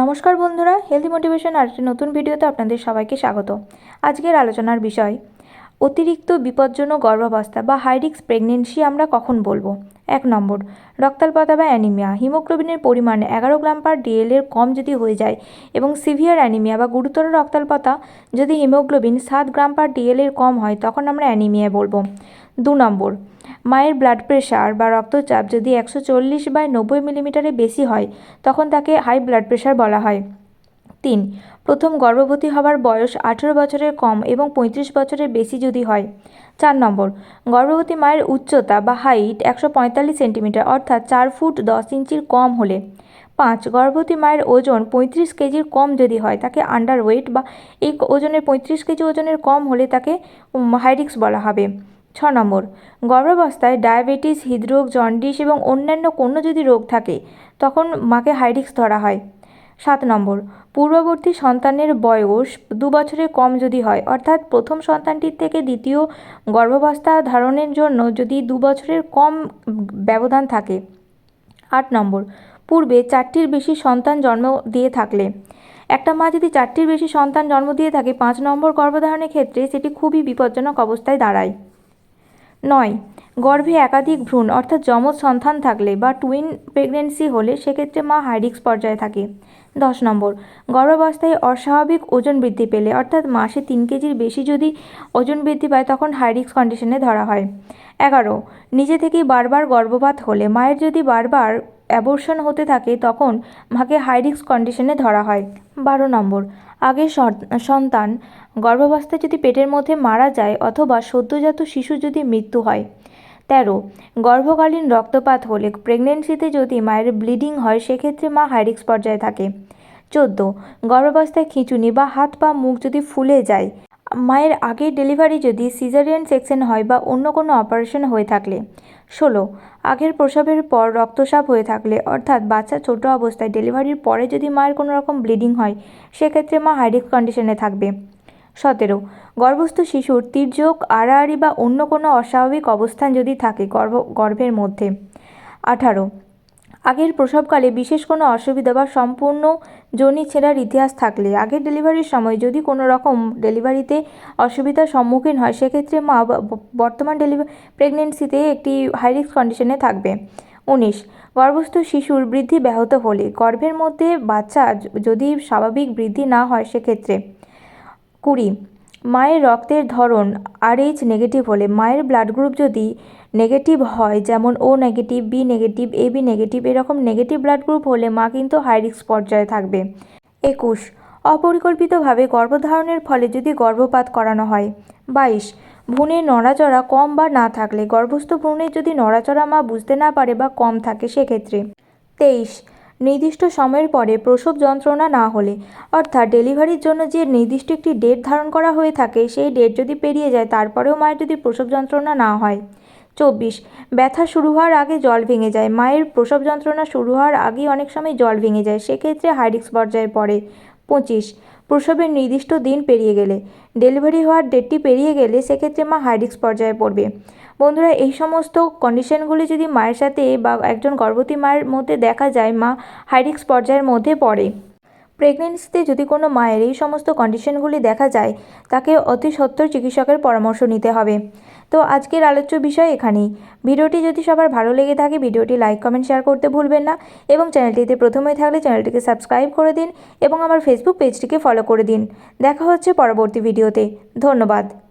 নমস্কার বন্ধুরা healthy motivation আর একটি নতুন ভিডিওতে আপনাদের সবাইকে স্বাগত। আজকের আলোচনার বিষয়, অতিরিক্ত বিপজ্জনক গর্ভাবস্থা বা হাইরিক্স প্রেগনেন্সি আমরা কখন বলব? এক নম্বর, রক্তাল্পতা বা অ্যানিমিয়া হিমোগ্লোবিনের পরিমাণ এগারো গ্রাম পার ডিএল এর কম যদি হয়ে যায় এবং সিভিয়ার অ্যানিমিয়া বা গুরুতর রক্তাল্পতা যদি হিমোগ্লোবিন সাত গ্রাম পার ডিএল এর কম হয়, তখন আমরা অ্যানিমিয়া বলব। দু নম্বর মায়ের ব্লাড প্রেশার বা রক্তচাপ যদি একশো চল্লিশ বাই নব্বই মিলিমিটারে বেশি হয়, তখন তাকে হাই ব্লাড প্রেশার বলা হয়। তিন, প্রথম গর্ভবতী হওয়ার বয়স আঠেরো বছরের কম এবং পঁয়ত্রিশ বছরের বেশি যদি হয়। চার নম্বর, গর্ভবতী মায়ের উচ্চতা বা হাইট একশো পঁয়তাল্লিশ সেন্টিমিটার, অর্থাৎ চার ফুট দশ ইঞ্চির কম হলে। পাঁচ, গর্ভবতী মায়ের ওজন পঁয়ত্রিশ কেজির কম যদি হয়, তাকে আন্ডার ওয়েট বা এই ওজনের পঁয়ত্রিশ কেজি ওজনের কম হলে তাকে হাইরিক্স বলা হবে। ছ নম্বর, গর্ভাবস্থায় ডায়াবেটিস, হৃদরোগ, জন্ডিস এবং অন্যান্য কোনো যদি রোগ থাকে, তখন মাকে হাইরিক্স ধরা হয়। সাত নম্বর, পূর্ববর্তী সন্তানের বয়স দু বছরের কম যদি হয়, অর্থাৎ প্রথম সন্তানটির থেকে দ্বিতীয় গর্ভাবস্থা ধারণের জন্য যদি দু বছরের কম ব্যবধান থাকে। আট নম্বর, পূর্বে চারটির বেশি সন্তান জন্ম দিয়ে থাকলে, একটা মা যদি চারটির বেশি সন্তান জন্ম দিয়ে থাকে, পাঁচ নম্বর গর্ভধারণের ক্ষেত্রে সেটি খুবই বিপজ্জনক অবস্থায় দাঁড়ায়। নয়। গর্ভে একাধিক ভ্রূণ, অর্থাৎ যমজ সন্তান থাকলে বা টুইন প্রেগনেন্সি হলে সেক্ষেত্রে মা হাইরিক্স পর্যায়ে থাকে। দশ নম্বর, গর্ভাবস্থায় অস্বাভাবিক ওজন বৃদ্ধি পেলে, অর্থাৎ মাসে তিন কেজির বেশি যদি ওজন বৃদ্ধি পায়, তখন হাইরিক্স কন্ডিশনে ধরা হয়। এগারো, নিজে থেকেই বারবার গর্ভপাত হলে, মায়ের যদি বারবার অ্যাবর্শন হতে থাকে, তখন মাকে হাইরিক্স কন্ডিশনে ধরা হয়। বারো নম্বর আগের সন্তান গর্ভাবস্থায় যদি পেটের মধ্যে মারা যায় অথবা সদ্যজাত শিশু যদি মৃত্যু হয়। তেরো, গর্ভকালীন রক্তপাত হলে প্রেগনেন্সিতে যদি মায়ের ব্লিডিং হয়, সেক্ষেত্রে মা হাইরিক্স পর্যায়ে থাকে। চোদ্দ, গর্ভাবস্থায় খিঁচুনি বা হাত পা মুখ যদি ফুলে যায় মায়ের আগের ডেলিভারি যদি সিজারিয়ান সেকশন হয় বা অন্য কোনো অপারেশন হয়ে থাকলে। ষোলো, আগের প্রসবের পর রক্তস্রাব হয়ে থাকলে, অর্থাৎ বাচ্চা ছোট অবস্থায় ডেলিভারির পরে যদি মায়ের কোনো রকম ব্লিডিং হয়, সেক্ষেত্রে মা হাইরিক্স কন্ডিশনে থাকবে। সতেরো, গর্ভস্থ শিশুর তির্যক, আড়াআড়ি বা অন্য কোনো অস্বাভাবিক অবস্থান যদি থাকে গর্ভ, গর্ভের মধ্যে। আঠারো আগের প্রসবকালে বিশেষ কোনো অসুবিধা বা সম্পূর্ণ জনি ছেঁড়ার ইতিহাস থাকলে, আগের ডেলিভারির সময় যদি কোনো রকম ডেলিভারিতে অসুবিধার সম্মুখীন হয়, সেক্ষেত্রে মা বর্তমান ডেলিভারি প্রেগনেন্সিতে একটি হাইরিক্স কন্ডিশনে থাকবে। উনিশ, গর্ভস্থ শিশুর বৃদ্ধি ব্যাহত হলে, গর্ভের মধ্যে বাচ্চা যদি স্বাভাবিক বৃদ্ধি না হয়, সেক্ষেত্রে। কুড়ি, মায়ের রক্তের ধরন আরএইচ নেগেটিভ হলে, মায়ের ব্লাড গ্রুপ যদি নেগেটিভ হয়, যেমন O negative B negative A B negative এরকম নেগেটিভ ব্লাড গ্রুপ হলে মা কিন্তু হাই রিস্ক পর্যায়ে থাকবে। একুশ, অপরিকল্পিতভাবে গর্ভধারণের ফলে যদি গর্ভপাত করানো হয়। বাইশ ভ্রূণের নড়াচড়া কম বা না থাকলে গর্ভস্থ ভ্রূণের যদি নড়াচড়া মা বুঝতে না পারে বা কম থাকে সেক্ষেত্রে। তেইশ, নির্দিষ্ট সময়ের পরে প্রসব যন্ত্রণা না হলে, অর্থাৎ ডেলিভারির জন্য যে নির্দিষ্ট একটি ডেট ধারণ করা হয়ে থাকে, সেই ডেট যদি পেরিয়ে যায়, তারপরেও মায়ের যদি প্রসব যন্ত্রণা না হয়। চব্বিশ। ব্যথা শুরু হওয়ার আগে জল ভেঙে যায়। মায়ের প্রসব যন্ত্রণা শুরু হওয়ার আগেই অনেক সময় জল ভেঙে যায়। সেক্ষেত্রে হাইরিক্স পর্যায়ে পড়ে। পঁচিশ। প্রসবের নির্দিষ্ট দিন পেরিয়ে গেলে। ডেলিভারি হওয়ার ডেটটি পেরিয়ে গেলে সেক্ষেত্রে মা হাইরিক্স পর্যায়ে পড়বে। বন্ধুরা, এই সমস্ত কন্ডিশনগুলি যদি মায়ের সাথে বা একজন গর্ভবতী মায়ের মধ্যে দেখা যায়, মা হাইরিক্স পর্যায়ের মধ্যে পড়ে। প্রেগনেন্সিতে যদি কোনো মায়ের এই সমস্ত কন্ডিশনগুলি দেখা যায়, তাকে অতি সত্বর চিকিৎসকের পরামর্শ নিতে হবে। তো আজকের আলোচ্য বিষয় এখানেই। ভিডিওটি যদি সবার ভালো লেগে থাকে, ভিডিওটি লাইক, কমেন্ট, শেয়ার করতে ভুলবেন না এবং চ্যানেলটিতে প্রথমে থাকলে চ্যানেলটিকে সাবস্ক্রাইব করে দিন এবং আমার ফেসবুক পেজটিকে ফলো করে দিন। দেখা হচ্ছে পরবর্তী ভিডিওতে। ধন্যবাদ।